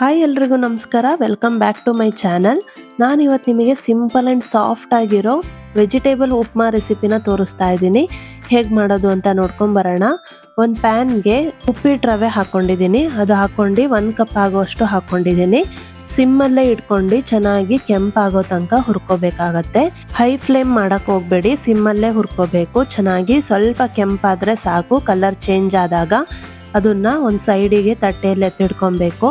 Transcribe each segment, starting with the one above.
Hi ಎಲ್ರಿಗೂ ನಮಸ್ಕಾರ. Welcome back to my channel ನಾನು ಇವತ್ತು ನಿಮಗೆ ಸಿಂಪಲ್ ಆ್ಯಂಡ್ ಸಾಫ್ಟ್ ಆಗಿರೋ ವೆಜಿಟೇಬಲ್ ಉಪ್ಮಾ ರೆಸಿಪಿನ ತೋರಿಸ್ತಾ ಇದ್ದೀನಿ. ಹೇಗೆ ಮಾಡೋದು ಅಂತ ನೋಡ್ಕೊಂಬರೋಣ ಒಂದು ಪ್ಯಾನ್ಗೆ ಉಪ್ಪಿಟ್ಟು ರವೆ ಹಾಕ್ಕೊಂಡಿದ್ದೀನಿ ಅದು ಹಾಕ್ಕೊಂಡು ಒಂದು ಕಪ್ ಆಗೋಷ್ಟು ಹಾಕ್ಕೊಂಡಿದ್ದೀನಿ ಸಿಮ್ಮಲ್ಲೇ ಇಟ್ಕೊಂಡು ಚೆನ್ನಾಗಿ ಕೆಂಪಾಗೋ ತನಕ ಹುರ್ಕೋಬೇಕಾಗತ್ತೆ. ಹೈ ಫ್ಲೇಮ್ ಮಾಡೋಕ್ಕೆ ಹೋಗಬೇಡಿ. ಸಿಮ್ಮಲ್ಲೇ ಹುರ್ಕೋಬೇಕು. ಚೆನ್ನಾಗಿ ಸ್ವಲ್ಪ ಕೆಂಪಾದರೆ ಸಾಕು. ಕಲರ್ ಚೇಂಜ್ ಆದಾಗ ಅದನ್ನು ಒಂದು ಸೈಡಿಗೆ ತಟ್ಟೆಯಲ್ಲಿ ಎತ್ತಿಡ್ಕೊಬೇಕು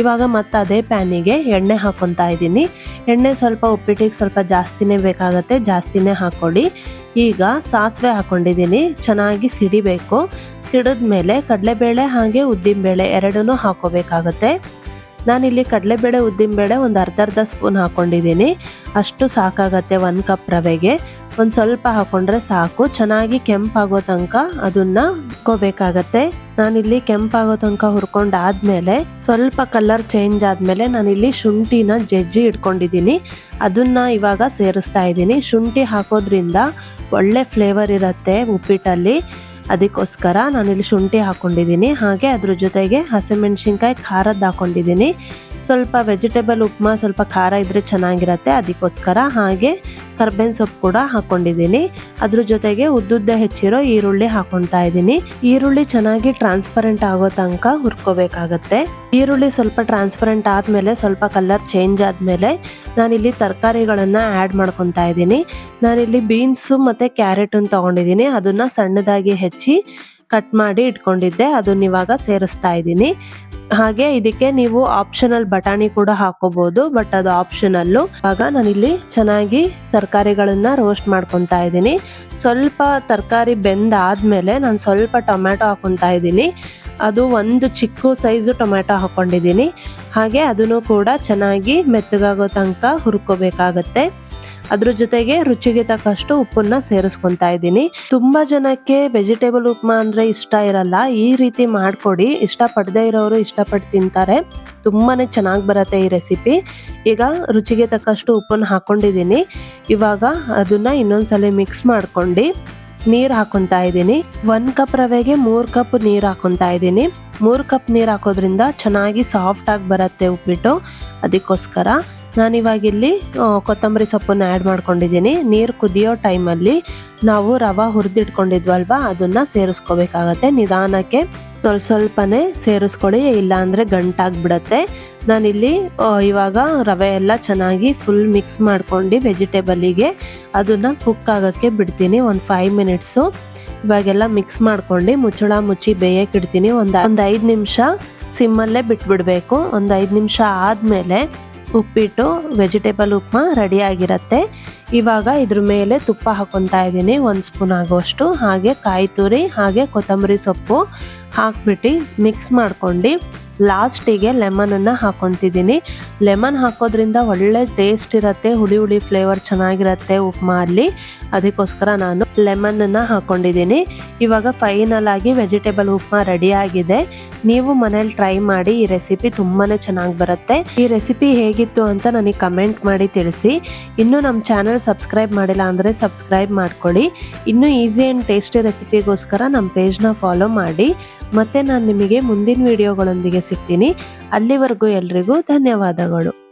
ಇವಾಗ ಮತ್ತೆ ಅದೇ ಪ್ಯಾನಿಗೆ ಎಣ್ಣೆ ಹಾಕೊತಾ ಇದ್ದೀನಿ. ಎಣ್ಣೆ ಸ್ವಲ್ಪ ಉಪ್ಪಿಟ್ಟಿಗೆ ಸ್ವಲ್ಪ ಜಾಸ್ತಿನೇ ಬೇಕಾಗುತ್ತೆ, ಜಾಸ್ತಿನೇ ಹಾಕ್ಕೊಳ್ಳಿ ಈಗ ಸಾಸಿವೆ ಹಾಕೊಂಡಿದ್ದೀನಿ, ಚೆನ್ನಾಗಿ ಸಿಡಿಬೇಕು. ಸಿಡಿದ್ಮೇಲೆ ಕಡಲೆಬೇಳೆ ಹಾಗೆ ಉದ್ದಿನಬೇಳೆ ಎರಡೂ ಹಾಕೋಬೇಕಾಗತ್ತೆ. ನಾನಿಲ್ಲಿ ಕಡಲೆಬೇಳೆ, ಉದ್ದಿನಬೇಳೆ ಒಂದು ಅರ್ಧ ಅರ್ಧ ಸ್ಪೂನ್ ಹಾಕೊಂಡಿದ್ದೀನಿ. ಅಷ್ಟು ಸಾಕಾಗತ್ತೆ ಒಂದು ಕಪ್ ರವೆಗೆ. ಒಂದು ಸ್ವಲ್ಪ ಹಾಕೊಂಡ್ರೆ ಸಾಕು. ಚೆನ್ನಾಗಿ ಕೆಂಪಾಗೋ ತನಕ ಅದನ್ನ ಹುರ್ಕೋಬೇಕಾಗತ್ತೆ ನಾನಿಲ್ಲಿ ಕೆಂಪಾಗೋ ತನಕ ಹುರ್ಕೊಂಡಾದ್ಮೇಲೆ ಸ್ವಲ್ಪ ಕಲರ್ ಚೇಂಜ್ ಆದ್ಮೇಲೆ ನಾನಿಲ್ಲಿ ಶುಂಠಿನ ಜಜ್ಜಿ ಇಟ್ಕೊಂಡಿದ್ದೀನಿ. ಅದನ್ನ ಇವಾಗ ಸೇರಿಸ್ತಾ ಇದ್ದೀನಿ. ಶುಂಠಿ ಹಾಕೋದ್ರಿಂದ ಒಳ್ಳೆ ಫ್ಲೇವರ್ ಇರುತ್ತೆ ಉಪ್ಪಿಟ್ಟಲ್ಲಿ. ಅದಕ್ಕೋಸ್ಕರ ನಾನಿಲ್ಲಿ ಶುಂಠಿ ಹಾಕೊಂಡಿದ್ದೀನಿ. ಹಾಗೆ ಅದ್ರ ಜೊತೆಗೆ ಹಸಿಮೆಣ್ಸಿನ್ಕಾಯಿ ಖಾರದ್ದು ಹಾಕೊಂಡಿದ್ದೀನಿ. ಸ್ವಲ್ಪ ವೆಜಿಟೇಬಲ್ ಉಪ್ಮಾ ಸ್ವಲ್ಪ ಖಾರ ಇದ್ದರೆ ಚೆನ್ನಾಗಿರುತ್ತೆ. ಅದಕ್ಕೋಸ್ಕರ ಹಾಗೆ ಕರ್ಬೇವಿನ ಸೊಪ್ಪು ಕೂಡ ಹಾಕೊಂಡಿದ್ದೀನಿ. ಅದ್ರ ಜೊತೆಗೆ ಉದ್ದುದ್ದ ಹೆಚ್ಚಿರೋ ಈರುಳ್ಳಿ ಹಾಕೊಂತಾ ಇದ್ದೀನಿ. ಈರುಳ್ಳಿ ಚೆನ್ನಾಗಿ ಟ್ರಾನ್ಸ್ಪರೆಂಟ್ ಆಗೋ ತನಕ ಹುರ್ಕೋಬೇಕಾಗತ್ತೆ. ಈರುಳ್ಳಿ ಸ್ವಲ್ಪ ಟ್ರಾನ್ಸ್ಪರೆಂಟ್ ಆದ್ಮೇಲೆ, ಸ್ವಲ್ಪ ಕಲರ್ ಚೇಂಜ್ ಆದ್ಮೇಲೆ ನಾನಿಲ್ಲಿ ತರಕಾರಿಗಳನ್ನ ಆ್ಯಡ್ ಮಾಡ್ಕೊತಾ ಇದ್ದೀನಿ. ನಾನಿಲ್ಲಿ ಬೀನ್ಸು ಮತ್ತೆ ಕ್ಯಾರೆಟ್ ತಗೊಂಡಿದ್ದೀನಿ. ಅದನ್ನ ಸಣ್ಣದಾಗಿ ಹೆಚ್ಚಿ ಕಟ್ ಮಾಡಿ ಇಟ್ಕೊಂಡಿದ್ದೆ ಅದನ್ನ ಇವಾಗ ಸೇರಿಸ್ತಾ ಇದ್ದೀನಿ. ಹಾಗೆ ಇದಕ್ಕೆ ನೀವು ಆಪ್ಷನಲ್ ಬಟಾಣಿ ಕೂಡ ಹಾಕೋಬಹುದು ಬಟ್ ಅದು ಆಪ್ಷನಲ್ಲು ಆಗ ನಾನಿಲ್ಲಿ ಚೆನ್ನಾಗಿ ತರಕಾರಿಗಳನ್ನ ರೋಸ್ಟ್ ಮಾಡ್ಕೊತಾ ಇದ್ದೀನಿ. ಸ್ವಲ್ಪ ತರಕಾರಿ ಬೆಂದಾದ್ಮೇಲೆ ನಾನು ಸ್ವಲ್ಪ ಟೊಮ್ಯಾಟೊ ಹಾಕೊತಾ ಇದ್ದೀನಿ. ಅದು ಒಂದು ಚಿಕ್ಕ ಸೈಜು ಟೊಮ್ಯಾಟೊ ಹಾಕೊಂಡಿದ್ದೀನಿ. ಹಾಗೆ ಅದನ್ನು ಕೂಡ ಚೆನ್ನಾಗಿ ಮೆತ್ತಗಾಗೋ ತನಕ ಹುರ್ಕೋಬೇಕಾಗತ್ತೆ. ಅದ್ರ ಜೊತೆಗೆ ರುಚಿಗೆ ತಕ್ಕಷ್ಟು ಉಪ್ಪನ್ನ ಸೇರಿಸ್ಕೊಂತಾ ಇದ್ದೀನಿ. ತುಂಬಾ ಜನಕ್ಕೆ ವೆಜಿಟೇಬಲ್ ಉಪ್ಮಾ ಅಂದ್ರೆ ಇಷ್ಟ ಇರಲ್ಲ. ಈ ರೀತಿ ಮಾಡ್ಕೊಡಿ. ಇಷ್ಟ ಪಡದೇ ಇರೋರು ಇಷ್ಟಪಟ್ಟು ತಿಂತಾರೆ. ತುಂಬಾನೇ ಚೆನ್ನಾಗಿ ಬರುತ್ತೆ ಈ ರೆಸಿಪಿ ಈಗ ರುಚಿಗೆ ತಕ್ಕಷ್ಟು ಉಪ್ಪನ್ನು ಹಾಕೊಂಡಿದ್ದೀನಿ. ಇವಾಗ ಅದನ್ನ ಇನ್ನೊಂದ್ಸಲ ಮಿಕ್ಸ್ ಮಾಡ್ಕೊಂಡು ನೀರು ಹಾಕೊತಾ ಇದ್ದೀನಿ. ಒನ್ ಕಪ್ ರವೆಗೆ ಮೂರು ಕಪ್ ನೀರು ಹಾಕೊತಾ ಇದ್ದೀನಿ. ಮೂರು ಕಪ್ ನೀರು ಹಾಕೋದ್ರಿಂದ ಚೆನ್ನಾಗಿ ಸಾಫ್ಟ್ ಆಗಿ ಬರುತ್ತೆ ಉಪ್ಪಿಟ್ಟು. ಅದಕ್ಕೋಸ್ಕರ ನಾನಿವಾಗ ಇಲ್ಲಿ ಕೊತ್ತಂಬರಿ ಸೊಪ್ಪನ್ನು ಆ್ಯಡ್ ಮಾಡ್ಕೊಂಡಿದ್ದೀನಿ. ನೀರು ಕುದಿಯೋ ಟೈಮಲ್ಲಿ ನಾವು ರವೆ ಹುರಿದಿಟ್ಕೊಂಡಿದ್ವಲ್ವ, ಅದನ್ನು ಸೇರಿಸ್ಕೋಬೇಕಾಗತ್ತೆ. ನಿಧಾನಕ್ಕೆ ಸ್ವಲ್ಪ ಸ್ವಲ್ಪನೇ ಸೇರಿಸ್ಕೊಳ್ಳಿ, ಇಲ್ಲಾಂದರೆ ಗಂಟಾಗ್ಬಿಡತ್ತೆ. ನಾನಿಲ್ಲಿ ಇವಾಗ ರವೆ ಎಲ್ಲ ಚೆನ್ನಾಗಿ ಫುಲ್ ಮಿಕ್ಸ್ ಮಾಡ್ಕೊಂಡು ವೆಜಿಟೇಬಲಿಗೆ ಅದನ್ನು ಕುಕ್ ಆಗೋಕ್ಕೆ ಬಿಡ್ತೀನಿ, ಒಂದು ಫೈವ್ ಮಿನಿಟ್ಸು ಇವಾಗೆಲ್ಲ ಮಿಕ್ಸ್ ಮಾಡ್ಕೊಂಡು ಮುಚ್ಚಳ ಮುಚ್ಚಿ ಬೇಯಕ್ಕೆ ಇಡ್ತೀನಿ, ಒಂದು ಒಂದು ಐದು ನಿಮಿಷ ಸಿಮ್ಮಲ್ಲೇ ಬಿಟ್ಬಿಡಬೇಕು. ಒಂದು ಐದು ನಿಮಿಷ ಆದಮೇಲೆ ಉಪ್ಪಿಟ್ಟು ವೆಜಿಟೇಬಲ್ ಉಪ್ಮಾ ರೆಡಿ ಆಗಿರುತ್ತೆ. ಇವಾಗ ಇದ್ರ ಮೇಲೆ ತುಪ್ಪ ಹಾಕೊತಾ ಇದ್ದೀನಿ, ಒಂದು ಸ್ಪೂನ್ ಆಗೋಷ್ಟು. ಹಾಗೆ ಕಾಯಿ ತುರಿ, ಹಾಗೆ ಕೊತ್ತಂಬರಿ ಸೊಪ್ಪು ಹಾಕ್ಬಿಟ್ಟು ಮಿಕ್ಸ್ ಮಾಡ್ಕೊಂಡು ಲಾಸ್ಟಿಗೆ ಲೆಮನನ್ನು ಹಾಕೊತಿದ್ದೀನಿ. ಲೆಮನ್ ಹಾಕೋದ್ರಿಂದ ಒಳ್ಳೆ ಟೇಸ್ಟ್ ಇರುತ್ತೆ, ಹುಳಿ ಹುಳಿ ಫ್ಲೇವರ್ ಚೆನ್ನಾಗಿರುತ್ತೆ ಉಪ್ಮಾ ಅಲ್ಲಿ. ಅದಕ್ಕೋಸ್ಕರ ನಾನು ಲೆಮನನ್ನು ಹಾಕೊಂಡಿದ್ದೀನಿ. ಇವಾಗ ಫೈನಲ್ ಆಗಿ ವೆಜಿಟೇಬಲ್ ಉಪ್ಮಾ ರೆಡಿ ಆಗಿದೆ. ನೀವು ಮನೇಲಿ ಟ್ರೈ ಮಾಡಿ, ಈ ರೆಸಿಪಿ ತುಂಬಾ ಚೆನ್ನಾಗಿ ಬರುತ್ತೆ. ಈ ರೆಸಿಪಿ ಹೇಗಿತ್ತು ಅಂತ ನನಗೆ ಕಮೆಂಟ್ ಮಾಡಿ ತಿಳಿಸಿ. ಇನ್ನೂ ನಮ್ಮ ಚಾನಲ್ ಸಬ್ಸ್ಕ್ರೈಬ್ ಮಾಡಿಲ್ಲ ಅಂದರೆ ಸಬ್ಸ್ಕ್ರೈಬ್ ಮಾಡ್ಕೊಳ್ಳಿ. ಇನ್ನೂ ಈಸಿ ಆ್ಯಂಡ್ ಟೇಸ್ಟಿ ರೆಸಿಪಿಗೋಸ್ಕರ ನಮ್ಮ ಪೇಜ್ನ ಫಾಲೋ ಮಾಡಿ. ಮತ್ತೆ ನಾನು ನಿಮಗೆ ಮುಂದಿನ ವಿಡಿಯೋಗಳೊಂದಿಗೆ ಸಿಗ್ತೀನಿ. ಅಲ್ಲಿವರೆಗೂ ಎಲ್ರಿಗೂ ಧನ್ಯವಾದಗಳು.